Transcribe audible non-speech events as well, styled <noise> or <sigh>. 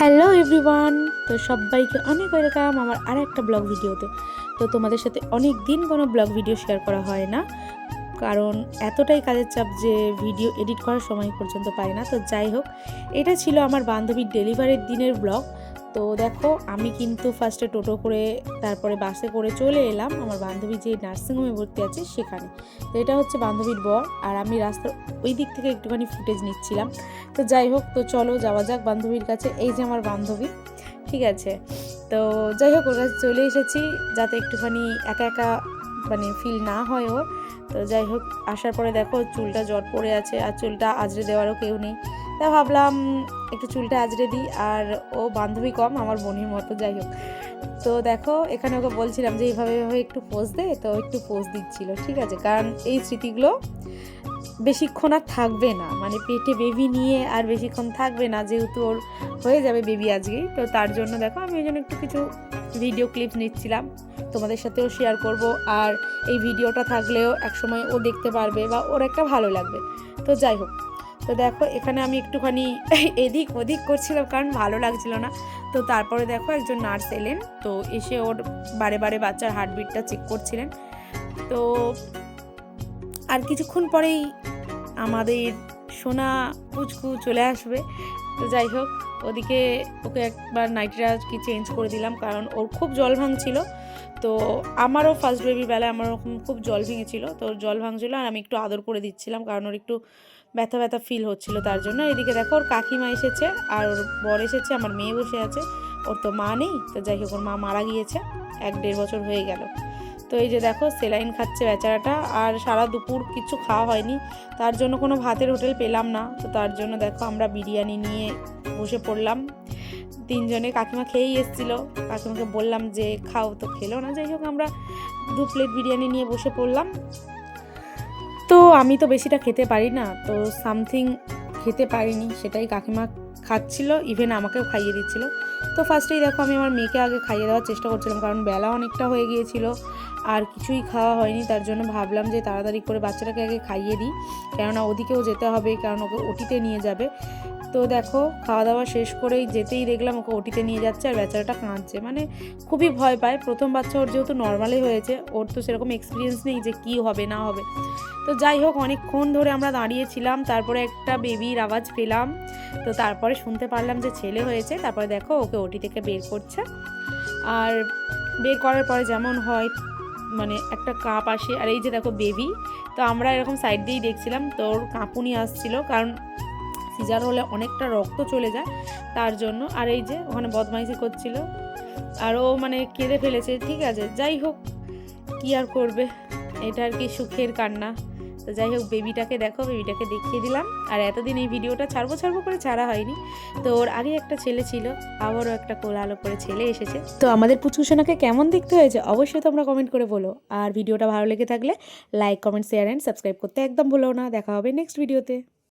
Hello everyone, তো সবাইকে অনেক ওয়েলকাম আমার আর একটা ব্লগ ভিডিওতে। তো তোমাদের সাথে অনেক দিন কোনো ব্লগ ভিডিও শেয়ার করা হয় না, কারণ এতটাই কাজের চাপ যে ভিডিও এডিট করার সময় পর্যন্ত পাই না। তো যাই হোক, এটা ছিল আমার বান্ধবীর ডেলিভারির দিনের ব্লগ। তো দেখো, আমি কিন্তু ফার্স্টে টোটো করে, তারপরে বাসে করে চলে এলাম। আমার বান্ধবী যে নার্সিংহোমে ভর্তি আছে, সেখানে। তো এটা হচ্ছে বান্ধবীর বর, আর আমি রাস্তার ওই দিক থেকে একটুখানি ফুটেজ নিচ্ছিলাম। তো যাই হোক, তো চলো যাওয়া যাক বান্ধবীর কাছে। এই যে আমার বান্ধবী, ঠিক আছে? তো যাই হোক, ওর কাছে চলে এসেছি, যাতে একটুখানি একা একা মানে ফিল না হয় ওর। তো যাই হোক, আসার পরে দেখো চুলটা জট পড়ে আছে আর চুলটা আজরে দেওয়ারও কেউ নেই। তা ভাবলাম একটু চুলটা আজরে দিই আর ও বান্ধবী কম, আমার বোনের মতো, যাই হোক। তো দেখো, এখানে ওকে বলছিলাম যে এইভাবে এভাবে একটু পোজ দে, তো একটু পোজ দিচ্ছিল, ঠিক আছে? কারণ এই স্মৃতিগুলো বেশিক্ষণ আর থাকবে না মানে পেটে বেবি নিয়ে আর বেশিক্ষণ থাকবে না, যেহেতু ওর হয়ে যাবে বেবি আজকেই তো তার জন্য দেখো আমি ওই জন্য একটু কিছু ভিডিও ক্লিপস নিচ্ছিলাম। তোমাদের সাথেও শেয়ার করব। আর এই ভিডিওটা থাকলেও একসময় ও দেখতে পারবে বা ওর একটা ভালো লাগবে। তো যাই হোক, তো দেখো এখানে আমি একটুখানি <laughs> এদিক ওদিক করছিলাম কারণ ভালো লাগছিল না। তো তারপরে দেখো একজন নার্স এলেন। তো এসে ওর বারে বারে বাচ্চার হার্টবিটটা চেক করছিলেন। তো আর কিছুক্ষণ পরেই আমাদের সোনা পুচকু চলে আসবে। তো যাই হোক ওদিকে ওকে একবার নাইটটা কি চেঞ্জ করে দিলাম, কারণ ওর খুব জল ভাঙছিল। তো আমারও ফার্স্ট বেবির বেলায় আমার ওরকম খুব জল ভেঙেছিল, তো ওর জল ভাঙছিল আর আমি একটু আদর করে দিচ্ছিলাম, কারণ ওর একটু ব্যথা ব্যথা ফিল হচ্ছিল তার জন্য। এদিকে দেখো ওর কাকিমা এসেছে আর ওর বর এসেছে, আমার মেয়ে বসে আছে, ওর তো মা নেই, তো যাই হোক ওর মা মারা গিয়েছে, এক দেড় বছর হয়ে গেল। তো এই যে দেখো, সেলাইন খাচ্ছে বেচারাটা আর সারা দুপুর কিছু খাওয়া হয়নি। তার জন্য কোনো ভাতের হোটেল পেলাম না। তো তার জন্য দেখো, আমরা বিরিয়ানি নিয়ে বসে পড়লাম। তিনজনে কাকিমা খেয়েই এসেছিল। কাকিমাকে বললাম যে, খাও তো, খেলো না। যাই হোক, আমরা দু প্লেট বিরিয়ানি নিয়ে বসে পড়লাম। তো আমি তো বেশিটা খেতে পারি না। তো সামথিং খেতে পারিনি, সেটাই কাকিমা খাচ্ছিল ইভেন আমাকেও খাইয়ে দিচ্ছিল। তো ফার্স্টেই দেখো আমি আমার মেয়েকে আগে খাইয়ে দেওয়ার চেষ্টা করছিলাম, কারণ বেলা অনেকটা হয়ে গিয়েছিল, আর কিছুই খাওয়া হয়নি, তার জন্য ভাবলাম যে তাড়াতাড়ি করে বাচ্চাটাকে আগে খাইয়ে দিই। কেননা ওদিকেও যেতে হবে, কারণ ওকে ওটিতে নিয়ে যাবে। তো দেখো খাওয়া দাওয়া শেষ করেই যেতেই দেখলাম ওকে ওটিতে নিয়ে যাচ্ছে আর বেচারাটা কাঁদছে। মানে খুবই ভয় পায়। প্রথম বাচ্চা ওর যেহেতু নর্মালি হয়েছে, ওর তো সেরকম এক্সপিরিয়েন্স নেই যে কি হবে, না হবে। তো যাই হোক, অনেকক্ষণ ধরে আমরা দাঁড়িয়েছিলাম, তারপরে একটা বেবির আওয়াজ পেলাম। তো তারপরে শুনতে পারলাম যে ছেলে হয়েছে, তারপরে দেখো ওকে ওটি থেকে বের করছে। আর বের করার পরে যেমন হয় মানে একটা কাপ আসে। আর এই যে দেখো বেবি তো আমরা এরকম সাইড দিয়েই দেখছিলাম, তো ওর কাঁপুনি আসছিল। কারণ সিজার হলে অনেকটা রক্ত চলে যায় তার জন্য। আর এই যে ওখানে বদমাইশি করছিল। আর ও মানে কেঁদে ফেলেছে, ঠিক আছে, যাই হোক, কী আর করবে? এটা আর কি সুখের কান্না। তো যাই হোক, বেবিটাকে দেখো, বেবিটাকে দেখিয়ে দিলাম। আর এতদিন এই ভিডিওটা ছাড়বো ছাড়বো করে ছাড়া হয়নি। তো ওর আগে একটা ছেলে ছিল, আবারও একটা কোলাহল করে ছেলে এসেছে। তো আমাদের পুচকুসোনাকে কেমন দেখতে হয়েছে অবশ্যই তোমরা কমেন্ট করে বলো। আর ভিডিওটা ভালো লেগে থাকলে like comment share and subscribe করতে একদম ভুলো না। দেখা হবে নেক্সট ভিডিওতে